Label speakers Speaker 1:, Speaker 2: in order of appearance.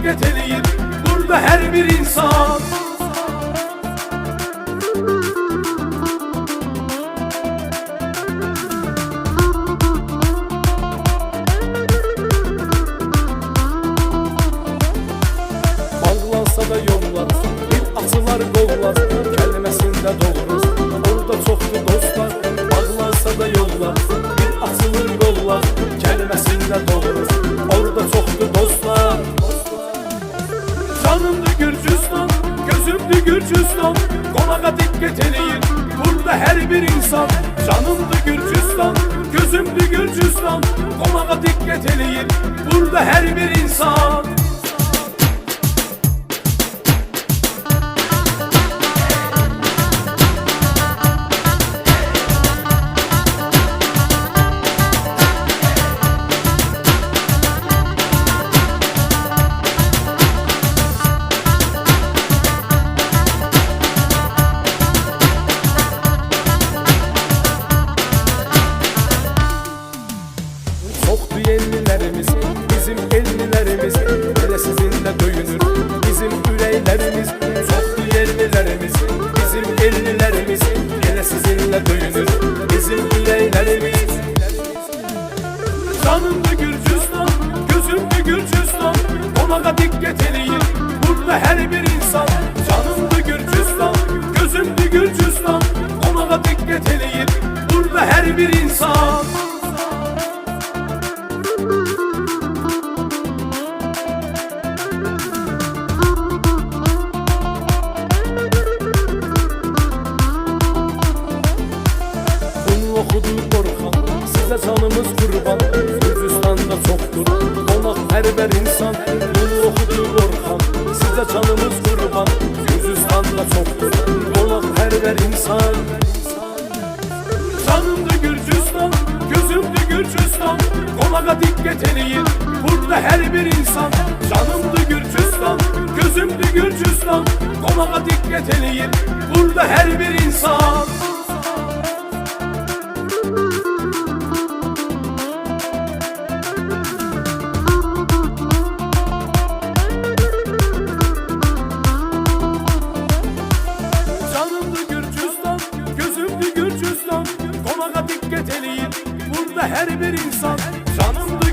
Speaker 1: Eləyir, burada hər bir insan. Bağlansa da yollar, bir açılar qollar Kəlməsində doğuruz, orada çoxdur dostlar Bağlansa da yollar, bir açılır qollar Kəlməsində doğuruz, orada çoxdur dostlar Canımdı Gürcüstan, gözümdü Gürcüstan Qonağa diqqət eləyir, burada hər bir insan. Canımdı Gürcüstan, gözümdü Gürcüstan Qonağa diqqət eləyir, burada hər bir insan Çoktu yenilerimiz, bizim ellilerimiz. Hele sizinle döyünür bizim üreylerimiz Çoktu yenilerimiz, bizim ellilerimiz. Hele sizinle döyünür bizim üreylerimiz Canımdı Gürcüstan, gözümdü Gürcüstan Konağa diqqət eləyir, burada hər bir Gürcüstanda çoxdur Qonaq pərvər insan. Canımdı Gürcüstan Gözümdü Gürcüstan Qonağa diqqət eləyir Burada hər bir insan. Canımdı Gürcüstan Gözümdü Gürcüstan Qonağa diqqət eləyir Burada hər bir insan hər bir insan. Canımdı